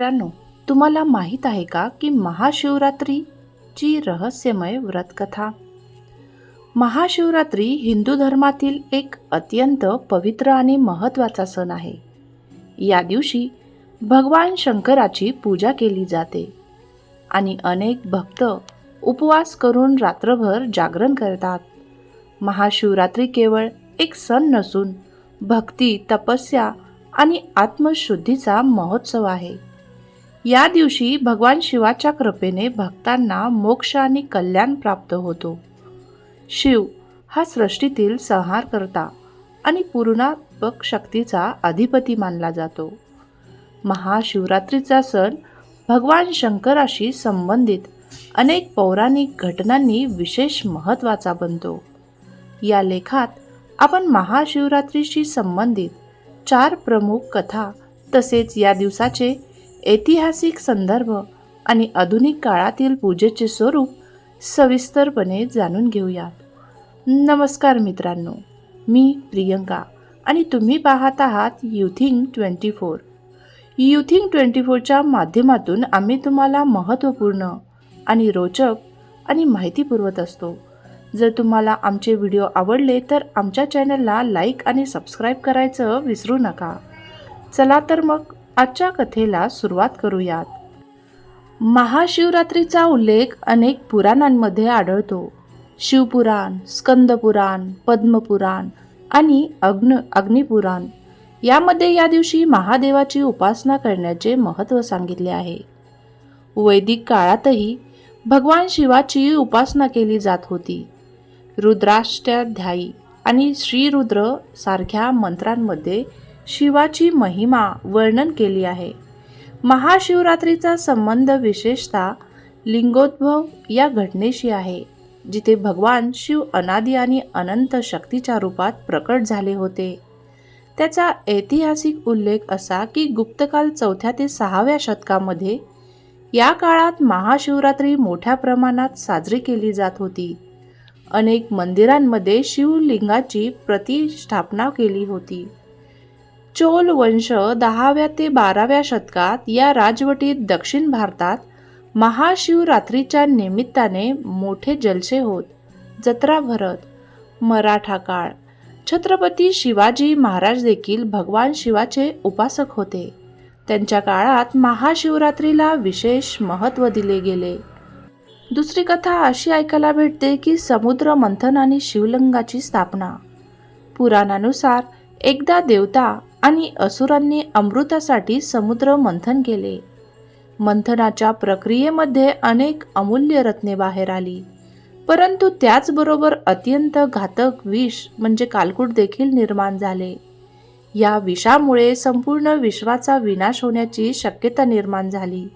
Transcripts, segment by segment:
मित्रांनो तुम्हाला माहीत आहे का की महाशिवरात्रीची रहस्यमय व्रतकथा? महाशिवरात्री हिंदू धर्मातील एक अत्यंत पवित्र आणि महत्त्वाचा सण आहे. या दिवशी भगवान शंकराची पूजा केली जाते आणि अनेक भक्त उपवास करून रात्रभर जागरण करतात. महाशिवरात्री केवळ एक सण नसून भक्ती तपस्या आणि आत्मशुद्धीचा महोत्सव आहे. या दिवशी भगवान शिवाच्या कृपेने भक्तांना मोक्ष आणि कल्याण प्राप्त होतो. शिव हा सृष्टीतील संहार करता आणि पूर्णात्मक शक्तीचा अधिपती मानला जातो. महाशिवरात्रीचा सण भगवान शंकराशी संबंधित अनेक पौराणिक घटनांनी विशेष महत्त्वाचा बनतो. या लेखात आपण महाशिवरात्रीशी संबंधित चार प्रमुख कथा तसेच या दिवसाचे ऐतिहासिक संदर्भ आणि आधुनिक काळातील पूजेचे स्वरूप सविस्तरपणे जाणून घेऊयात. नमस्कार मित्रांनो मी प्रियंका आणि तुम्ही पाहत आहात Youthing twenty four. Youthing twenty फोरच्या माध्यमातून आम्ही तुम्हाला महत्त्वपूर्ण आणि रोचक आणि माहिती पुरवत असतो. जर तुम्हाला आमचे व्हिडिओ आवडले तर आमच्या चॅनलला लाईक आणि सबस्क्राईब करायचं विसरू नका. चला तर मग आजच्या कथेला सुरुवात करूयात. महाशिवरात्रीचा उल्लेख अनेक पुराणांमध्ये आढळतो. शिवपुराण स्कंदपुराण पद्मपुराण आणि अग्न अग्निपुराण. यामध्ये या दिवशी महादेवाची उपासना करण्याचे महत्त्व सांगितले आहे. वैदिक काळातही भगवान शिवाची उपासना केली जात होती. रुद्राष्टाध्यायी आणि श्रीरुद्र सारख्या मंत्रांमध्ये शिवाची महिमा वर्णन केली आहे. महाशिवरात्रीचा संबंध विशेषतः लिंगोद्भव या घटनेशी आहे जिथे भगवान शिव अनादी आणि अनंत शक्तीच्या रूपात प्रकट झाले होते. त्याचा ऐतिहासिक उल्लेख असा की गुप्तकाल चौथ्या ते सहाव्या शतकामध्ये या काळात महाशिवरात्री मोठ्या प्रमाणात साजरी केली जात होती. अनेक मंदिरांमध्ये शिवलिंगाची प्रतिष्ठापना केली होती. चोल वंश दहाव्या ते बाराव्या शतकात या राजवटीत दक्षिण भारतात महाशिवरात्रीच्या निमित्ताने मोठे जलसे होत. जत्रा भरत मराठा काळ. छत्रपती शिवाजी महाराज देखील भगवान शिवाचे उपासक होते. त्यांच्या काळात महाशिवरात्रीला विशेष महत्त्व दिले गेले. दुसरी कथा अशी ऐकायला भेटते की समुद्र मंथन आणि शिवलिंगाची स्थापना. पुराणानुसार एकदा देवता आणि असुरांनी अमृतासाठी समुद्र मंथन केले. मंथनाच्या प्रक्रियेमध्ये अनेक अमूल्य रत्ने बाहेर आली. परंतु त्याचबरोबर अत्यंत घातक विष म्हणजे कालकूट देखील निर्माण झाले. या विषामुळे संपूर्ण विश्वाचा विनाश होण्याची शक्यता निर्माण झाली.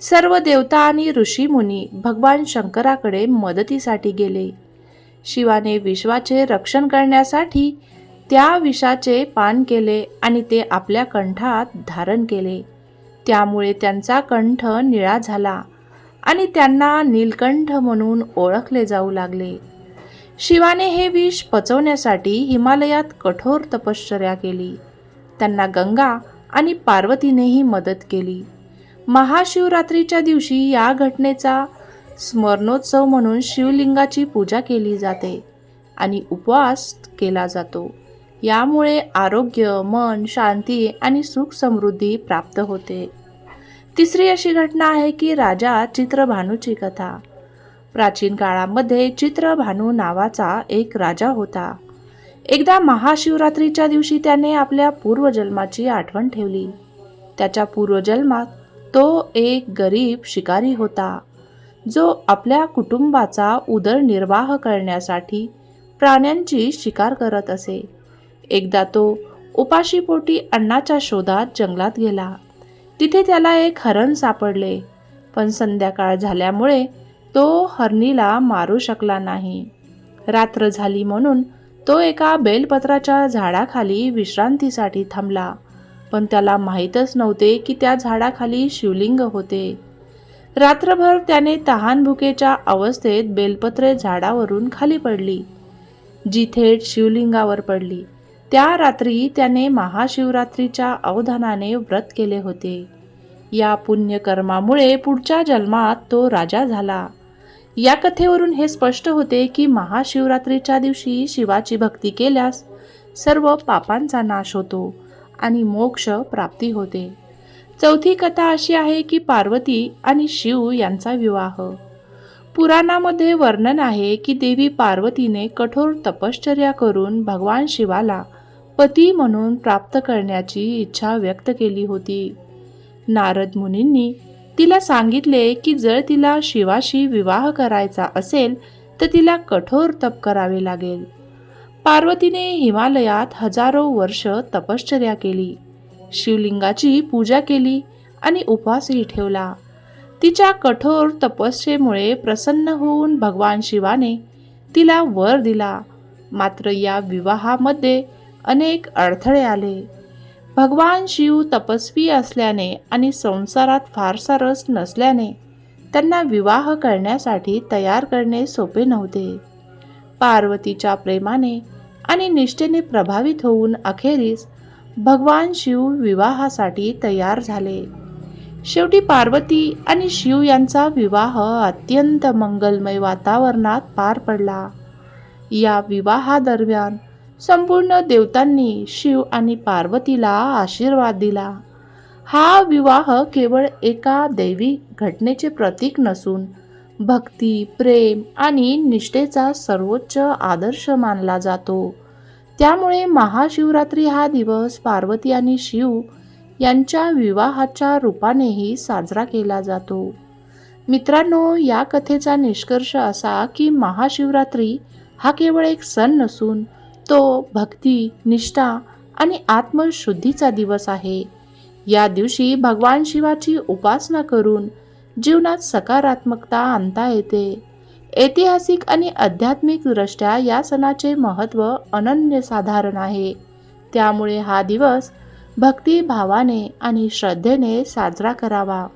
सर्व देवता आणि ऋषीमुनी भगवान शंकराकडे मदतीसाठी गेले. शिवाने विश्वाचे रक्षण करण्यासाठी त्या विषाचे पान केले आणि ते आपल्या कंठात धारण केले. त्यामुळे त्यांचा कंठ निळा झाला आणि त्यांना नीलकंठ म्हणून ओळखले जाऊ लागले. शिवाने हे विष पचवण्यासाठी हिमालयात कठोर तपश्चर्या केली. त्यांना गंगा आणि पार्वतीनेही मदत केली. महाशिवरात्रीच्या दिवशी या घटनेचा स्मरणोत्सव म्हणून शिवलिंगाची पूजा केली जाते आणि उपवास केला जातो. यामुळे आरोग्य मन शांती आणि सुख समृद्धी प्राप्त होते. तिसरी अशी घटना आहे की राजा चित्रभानूची कथा. प्राचीन काळामध्ये चित्रभानू नावाचा एक राजा होता. एकदा महाशिवरात्रीच्या दिवशी त्याने आपल्या पूर्वजन्माची आठवण ठेवली. त्याच्या पूर्वजन्मात तो एक गरीब शिकारी होता जो आपल्या कुटुंबाचा उदरनिर्वाह करण्यासाठी प्राण्यांची शिकार करत असे. एकदा तो उपाशीपोटी अन्नाच्या शोधात जंगलात गेला. तिथे त्याला एक हरण सापडले पण संध्याकाळ झाल्यामुळे तो हरणीला मारू शकला नाही. रात्र झाली म्हणून तो एका बेलपत्राच्या झाडाखाली विश्रांतीसाठी थांबला पण त्याला माहीतच नव्हते की त्या झाडाखाली शिवलिंग होते. रात्रभर त्याने तहानभुकेच्या अवस्थेत बेलपत्रे झाडावरून खाली पडली जी थेट शिवलिंगावर पडली. त्या रात्री त्याने महाशिवरात्रीच्या अवधानाने व्रत केले होते. या पुण्यकर्मामुळे पुढच्या जन्मात तो राजा झाला. या कथेवरून हे स्पष्ट होते की महाशिवरात्रीच्या दिवशी शिवाची भक्ती केल्यास सर्व पापांचा नाश होतो आणि मोक्ष प्राप्ती होते. चौथी कथा अशी आहे की पार्वती आणि शिव यांचा विवाह. पुराणामध्ये वर्णन आहे की देवी पार्वतीने कठोर तपश्चर्या करून भगवान शिवाला पती म्हणून प्राप्त करण्याची इच्छा व्यक्त केली होती. नारद मुनींनी तिला सांगितले की जर तिला शिवाशी विवाह करायचा असेल तर तिला कठोर तप करावे लागेल. पार्वतीने हिमालयात हजारो वर्ष तपश्चर्या केली. शिवलिंगाची पूजा केली आणि उपवासही ठेवला. तिच्या कठोर तपस्येमुळे प्रसन्न होऊन भगवान शिवाने तिला वर दिला. मात्र या विवाहामध्ये अनेक अडथळे आले. भगवान शिव तपस्वी असल्याने आणि संसारात फारसा रस नसल्याने त्यांना विवाह करण्यासाठी तयार करणे सोपे नव्हते. पार्वतीच्या प्रेमाने आणि निष्ठेने प्रभावित होऊन अखेरीस भगवान शिव विवाहासाठी तयार झाले. शेवटी पार्वती आणि शिव यांचा विवाह अत्यंत मंगलमय वातावरणात पार पडला. या विवाहादरम्यान संपूर्ण देवतांनी शिव आणि पार्वतीला आशीर्वाद दिला. हा विवाह केवळ एका दैवी घटनेचे प्रतीक नसून भक्ती प्रेम आणि निष्ठेचा सर्वोच्च आदर्श मानला जातो. त्यामुळे महाशिवरात्री हा दिवस पार्वती आणि शिव यांच्या विवाहाच्या रूपानेही साजरा केला जातो. मित्रांनो या कथेचा निष्कर्ष असा की महाशिवरात्री हा केवळ एक सण नसून तो भक्ती निष्ठा आणि आत्मशुद्धीचा दिवस आहे. या दिवशी भगवान शिवाची उपासना करून जीवनात सकारात्मकता आणता येते. ऐतिहासिक आणि आध्यात्मिक दृष्ट्या या सणाचे महत्त्व अनन्यसाधारण आहे. त्यामुळे हा दिवस भक्तिभावाने आणि श्रद्धेने साजरा करावा.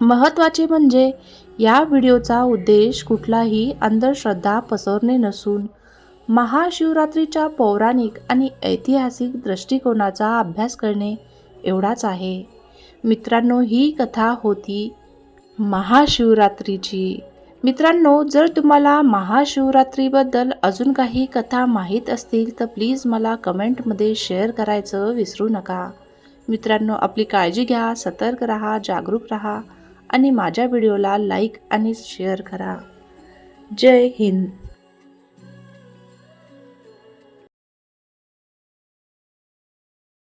महत्त्वाचे म्हणजे या व्हिडिओचा उद्देश कुठलाही अंधश्रद्धा पसरणे नसून महाशिवरात्रीच्या पौराणिक आणि ऐतिहासिक दृष्टिकोनाचा अभ्यास करणे एवढाच आहे. मित्रांनो ही कथा होती महाशिवरात्रीची. मित्रांनो जर तुम्हाला महाशिवरात्रीबद्दल अजून काही कथा माहीत असतील तर प्लीज मला कमेंटमध्ये शेअर करायचं विसरू नका. मित्रांनो आपली काळजी घ्या सतर्क राहा जागरूक राहा आणि माझ्या व्हिडिओला लाईक आणि शेअर करा. जय हिंद.